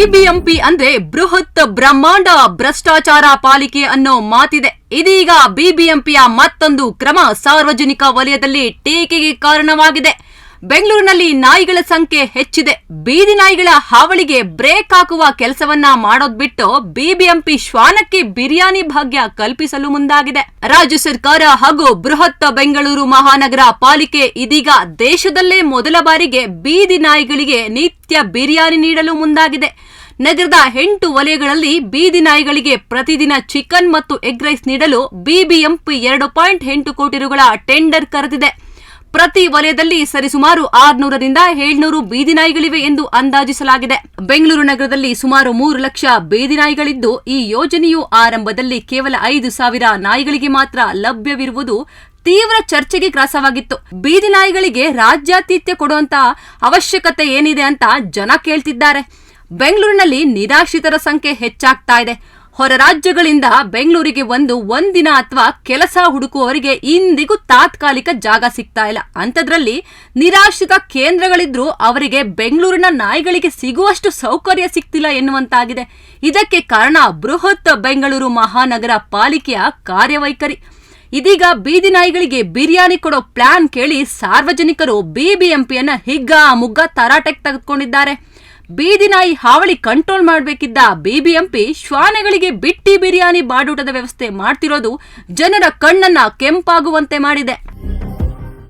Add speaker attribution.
Speaker 1: BBMP ಅಂದ್ರೆ ಬೃಹತ್ ಬ್ರಹ್ಮಾಂಡ ಭ್ರಷ್ಟಾಚಾರ ಪಾಲಿಕೆ ಅನ್ನೋ ಮಾತಿದೆ. ಇದೀಗ ಬಿಬಿಎಂಪಿಯ ಮತ್ತೊಂದು ಕ್ರಮ ಸಾರ್ವಜನಿಕ ವಲಯದಲ್ಲಿ ಟೀಕೆಗೆ ಕಾರಣವಾಗಿದೆ. ಬೆಂಗಳೂರಿನಲ್ಲಿ ನಾಯಿಗಳ ಸಂಖ್ಯೆ ಹೆಚ್ಚಿದೆ. ಬೀದಿ ನಾಯಿಗಳ ಹಾವಳಿಗೆ ಬ್ರೇಕ್ ಹಾಕುವ ಕೆಲಸವನ್ನ ಮಾಡೋದ್ ಬಿಟ್ಟು ಬಿಬಿಎಂಪಿ ಶ್ವಾನಕ್ಕೆ ಬಿರಿಯಾನಿ ಭಾಗ್ಯ ಕಲ್ಪಿಸಲು ಮುಂದಾಗಿದೆ. ರಾಜ್ಯ ಸರ್ಕಾರ ಹಾಗೂ ಬೃಹತ್ ಬೆಂಗಳೂರು ಮಹಾನಗರ ಪಾಲಿಕೆ ಇದೀಗ ದೇಶದಲ್ಲೇ ಮೊದಲ ಬಾರಿಗೆ ಬೀದಿ ನಾಯಿಗಳಿಗೆ ನಿತ್ಯ ಬಿರಿಯಾನಿ ನೀಡಲು ಮುಂದಾಗಿದೆ. ನಗರದ ಎಂಟು ವಲಯಗಳಲ್ಲಿ ಬೀದಿ ನಾಯಿಗಳಿಗೆ ಪ್ರತಿದಿನ ಚಿಕನ್ ಮತ್ತು ಎಗ್ ರೈಸ್ ನೀಡಲು ಬಿಬಿಎಂಪಿ ಎರಡು ಪಾಯಿಂಟ್ ಎಂಟು ಕೋಟಿ ರುಗಳ ಟೆಂಡರ್ ಕರೆದಿದೆ. ಪ್ರತಿ ವಲಯದಲ್ಲಿ ಸರಿಸುಮಾರು ಆರ್ನೂರರಿಂದ ಏಳ್ನೂರು ಬೀದಿ ನಾಯಿಗಳಿವೆ ಎಂದು ಅಂದಾಜಿಸಲಾಗಿದೆ. ಬೆಂಗಳೂರು ನಗರದಲ್ಲಿ ಸುಮಾರು ಮೂರು ಲಕ್ಷ ಬೀದಿ ನಾಯಿಗಳಿದ್ದು, ಈ ಯೋಜನೆಯು ಆರಂಭದಲ್ಲಿ ಕೇವಲ ಐದು ಸಾವಿರ ನಾಯಿಗಳಿಗೆ ಮಾತ್ರ ಲಭ್ಯವಿರುವುದು ತೀವ್ರ ಚರ್ಚೆಗೆ ಗ್ರಾಸವಾಗಿತ್ತು. ಬೀದಿ ನಾಯಿಗಳಿಗೆ ರಾಜ್ಯಾತಿಥ್ಯ ಕೊಡುವಂತಹ ಅವಶ್ಯಕತೆ ಏನಿದೆ ಅಂತ ಜನ ಕೇಳ್ತಿದ್ದಾರೆ. ಬೆಂಗಳೂರಿನಲ್ಲಿ ನಿರಾಶ್ರಿತರ ಸಂಖ್ಯೆ ಹೆಚ್ಚಾಗ್ತಾ ಇದೆ. ಹೊರ ರಾಜ್ಯಗಳಿಂದ ಬೆಂಗಳೂರಿಗೆ ಒಂದು ಒಂದಿನ ಅಥವಾ ಕೆಲಸ ಹುಡುಕುವವರಿಗೆ ಇಂದಿಗೂ ತಾತ್ಕಾಲಿಕ ಜಾಗ ಸಿಗ್ತಾ ಇಲ್ಲ. ಅಂಥದ್ರಲ್ಲಿ ನಿರಾಶ್ರಿತ ಕೇಂದ್ರಗಳಿದ್ರೂ ಅವರಿಗೆ ಬೆಂಗಳೂರಿನ ನಾಯಿಗಳಿಗೆ ಸಿಗುವಷ್ಟು ಸೌಕರ್ಯ ಸಿಗ್ತಿಲ್ಲ ಎನ್ನುವಂತಾಗಿದೆ. ಇದಕ್ಕೆ ಕಾರಣ ಬೃಹತ್ ಬೆಂಗಳೂರು ಮಹಾನಗರ ಪಾಲಿಕೆಯ ಕಾರ್ಯವೈಖರಿ. ಇದೀಗ ಬೀದಿ ನಾಯಿಗಳಿಗೆ ಬಿರಿಯಾನಿ ಕೊಡೋ ಪ್ಲಾನ್ ಕೇಳಿ ಸಾರ್ವಜನಿಕರು ಬಿಬಿಎಂಪಿಯನ್ನ ಹಿಗ್ಗ ಮುಗ್ಗ ತರಾಟೆಗೆ ತೆಗೆದುಕೊಂಡಿದ್ದಾರೆ. ಬೀದಿ ನಾಯಿ ಹಾವಳಿ ಕಂಟ್ರೋಲ್ ಮಾಡಬೇಕಿದ್ದ ಬಿಬಿಎಂಪಿ ಶ್ವಾನಗಳಿಗೆ ಬಿಟ್ಟಿ ಬಿರಿಯಾನಿ ಬಾಡೂಟದ ವ್ಯವಸ್ಥೆ ಮಾಡ್ತಿರೋದು ಜನರ ಕಣ್ಣನ್ನ ಕೆಂಪಾಗುವಂತೆ ಮಾಡಿದೆ.